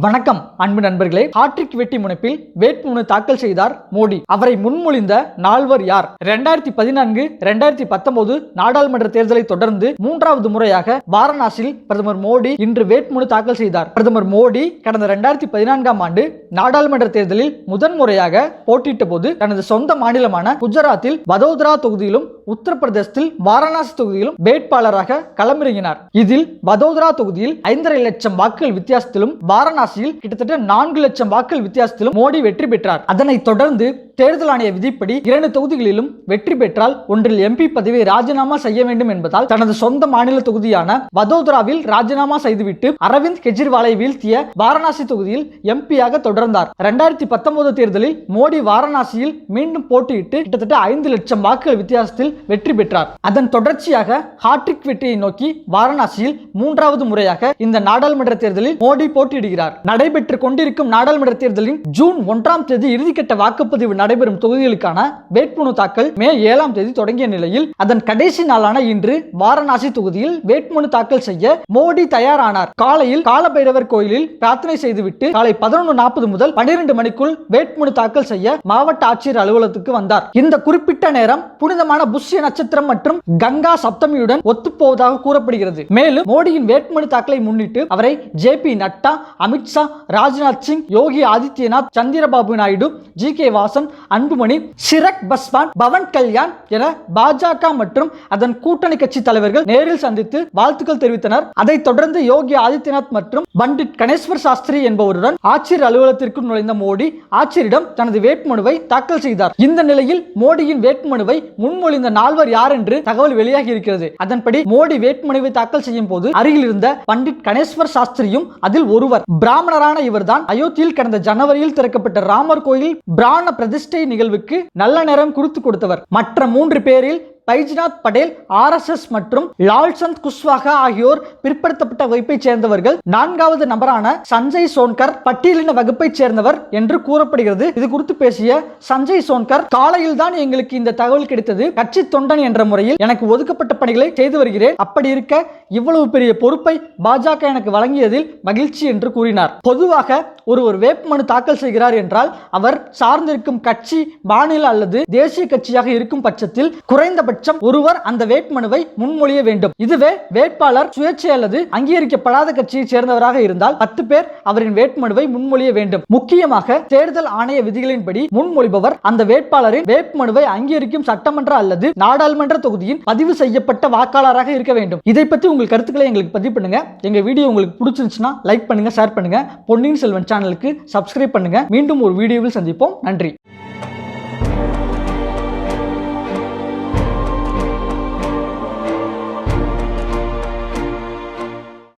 வணக்கம் அன்பு நண்பர்களே. ஹாட்ரிக் வெட்டி முனைப்பில் வேட்புமனு தாக்கல் செய்தார் மோடி. அவரை முன்மொழிந்த நால்வர் யார்? இரண்டாயிரத்தி பதினான்கு இரண்டாயிரத்தி பத்தொன்பது நாடாளுமன்ற தேர்தலை தொடர்ந்து மூன்றாவது முறையாக வாரணாசியில் பிரதமர் மோடி இன்று வேட்புமனு தாக்கல் செய்தார். பிரதமர் மோடி கடந்த இரண்டாயிரத்தி பதினான்காம் ஆண்டு நாடாளுமன்ற தேர்தலில் முதன்முறையாக போட்டியிட்ட போது தனது சொந்த மாநிலமான குஜராத்தில் வதோதரா தொகுதியிலும் உத்தரப்பிரதேசத்தில் வாரணாசி தொகுதியிலும் வேட்பாளராக களமிறங்கினார். இதில் வதோதரா தொகுதியில் ஐந்தரை லட்சம் வாக்குகள் வித்தியாசத்திலும் வாரணாசியில் கிட்டத்தட்ட நான்கு லட்சம் வாக்குகள் வித்தியாசத்திலும் மோடி வெற்றி பெற்றார். அதனைத் தொடர்ந்து தேர்தல் ஆணைய விதிப்படி இரண்டு தொகுதிகளிலும் வெற்றி பெற்றால் ஒன்றில் எம்பி பதவியை ராஜினாமா செய்ய வேண்டும் என்பதால் தனது சொந்த மாநில தொகுதியான வதோதராவில் ராஜினாமா செய்துவிட்டு அரவிந்த் கெஜ்ரிவாலை வீழ்த்திய வாரணாசி தொகுதியில் எம்பியாக தொடர்ந்தார். இரண்டாயிரத்தி பத்தொன்பது தேர்தலில் மோடி வாரணாசியில் மீண்டும் போட்டியிட்டு கிட்டத்தட்ட ஐந்து லட்சம் வாக்குகள் வித்தியாசத்தில் வெற்றி பெற்றார். அதன் தொடர்ச்சியாக ஹாட்ரிக் வெற்றியை நோக்கி வாரணாசியில் மூன்றாவது முறையாக இந்த நாடாளுமன்ற தேர்தலில் மோடி போட்டியிடுகிறார். நடைபெற்று கொண்டிருக்கும் நாடாளுமன்ற தேர்தலின் ஜூன் ஒன்றாம் தேதி இறுதிக்கட்ட வாக்குப்பதிவு நடைபெறும் தொகுதிகளுக்கான வேட்புமனு தாக்கல் மே ஏழாம் தேதி தொடங்கிய நிலையில் அதன் கடைசி நாளான இன்று வாரணாசி தொகுதியில் வேட்புமனு தாக்கல் செய்ய மோடி தயாரானார். காலையில் காலபைரவர் கோயிலில் பிரார்த்தனை செய்துவிட்டு காலை பதினொன்று நாற்பது முதல் பன்னிரண்டு மணிக்குள் வேட்புமனு தாக்கல் செய்ய மாவட்ட ஆட்சியர் அலுவலகத்துக்கு வந்தார். இந்த குறிப்பிட்ட நேரம் புனிதமான புஷ்ய நட்சத்திரம் மற்றும் கங்கா சப்தமியுடன் ஒத்துப்போவதாக கூறப்படுகிறது. மேலும் மோடியின் வேட்புமனு தாக்கலை முன்னிட்டு அவரை J P Nadda Amit Shah Rajnath Singh Yogi Adityanath Chandrababu Naidu G K Vasan Anbumani Chirag Paswan Pawan Kalyan என பாஜக மற்றும் அதன் கூட்டணி கட்சி தலைவர்கள் நேரில் சந்தித்து வாழ்த்துக்கள் தெரிவித்தனர். அதைத் தொடர்ந்து யோகி ஆதித்யநாத் மற்றும் பண்டிட் கணேஸ்வர் சாஸ்திரி என்பவருடன் ஆட்சியர் அலுவலகத்திற்குள் நுழைந்த மோடி ஆட்சியரிடம் தனது வேட்புமனுவை தாக்கல் செய்தார். இந்த நிலையில் மோடியின் வேட்புமனுவை முன்மொழிந்த நால்வர் யார் என்று தகவல் வெளியாகி இருக்கிறது அதன்படி மோடி வேட்புமனுவை தாக்கல் செய்யும் போது அருகில் இருந்த பண்டிட் கணேஸ்வர் சாஸ்திரியும் அதில் ஒருவர். பிராமணரான இவர்தான் அயோத்தியில் கடந்த ஜனவரியில் திறக்கப்பட்ட ராமர் கோயில் பிராண பிரதிஷ்டை நிகழ்வுக்கு நல்ல நேரம் குறித்து கொடுத்தவர். மற்ற மூன்று பேரில் பைஜ்நாத் படேல் ஆர்எஸ்எஸ் மற்றும் லால்சந்த் குஷ்வாகா ஆகியோர் பிற்படுத்தப்பட்ட வகுப்பைச் சேர்ந்தவர்கள். நான்காவது நபரான சஞ்சய் சோன்கர் பட்டியலின வகுப்பைச் சேர்ந்தவர் என்று கூறப்படுகிறது. இது குறித்து பேசிய சஞ்சய் சோன்கர் காலையில் தான் எங்களுக்கு இந்த தகவல் கிடைத்தது. கட்சி தொண்டன் என்ற முறையில் எனக்கு ஒதுக்கப்பட்ட பணிகளை செய்து வருகிறேன். அப்படி இருக்க இவ்வளவு பெரிய பொறுப்பை பாஜக எனக்கு வழங்கியதில் மகிழ்ச்சி என்று கூறினார். பொதுவாக ஒருவர் வேட்புமனு தாக்கல் செய்கிறார் என்றால் அவர் சார்ந்திருக்கும் கட்சி மாநில அல்லது தேசிய கட்சியாக இருக்கும் பட்சத்தில் குறைந்தபட்சம் ஒருவர் அந்த வேட்புமனுவை முன்மொழிய வேண்டும். இதுவே வேட்பாளர் சுயேட்சை அல்லது அங்கீகரிக்கப்படாத கட்சியை சேர்ந்தவராக இருந்தால் பத்து பேர் அவரின் வேட்புமனுவை முன்மொழிய வேண்டும். முக்கியமாக தேர்தல் ஆணைய விதிகளின்படி முன்மொழிபவர் அந்த வேட்பாளரின் வேட்புமனுவை அங்கீகரிக்கும் சட்டமன்ற அல்லது நாடாளுமன்ற தொகுதியின் பதிவு செய்யப்பட்ட வாக்காளராக இருக்க வேண்டும். இதை பற்றி உங்கள் கருத்துக்களை எங்களுக்கு பதிவு பண்ணுங்க. எங்க வீடியோ உங்களுக்கு பிடிச்சிருந்துச்சுன்னா லைக் பண்ணுங்க ஷேர் பண்ணுங்க. பொன்னியின் செல்வன் சேனலுக்கு சப்ஸ்கிரைப் பண்ணுங்க. மீண்டும் ஒரு வீடியோவில் சந்திப்போம். நன்றி.